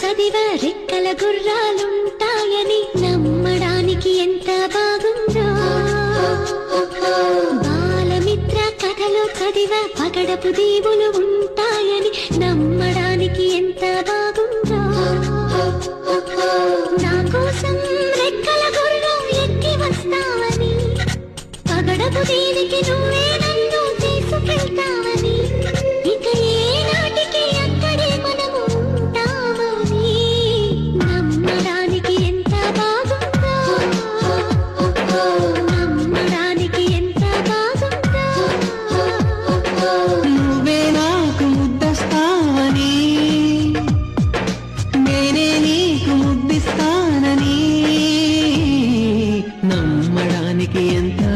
చదివ రెక్కల గుర్రాలుంటాయని నమ్మడానికి ఎంత బాగుందో. బాలమిత్ర కథలో చదివ పగడపు దీవులు ఉంటాయని నమ్మడానికి ఎంత బాగుందో. నా కోసం రెక్కల గుర్రం ఎక్కి వస్తావని పగడపు దీనికి నువ్వే నమ్మిస్తానని నమ్మడానికి ఎంత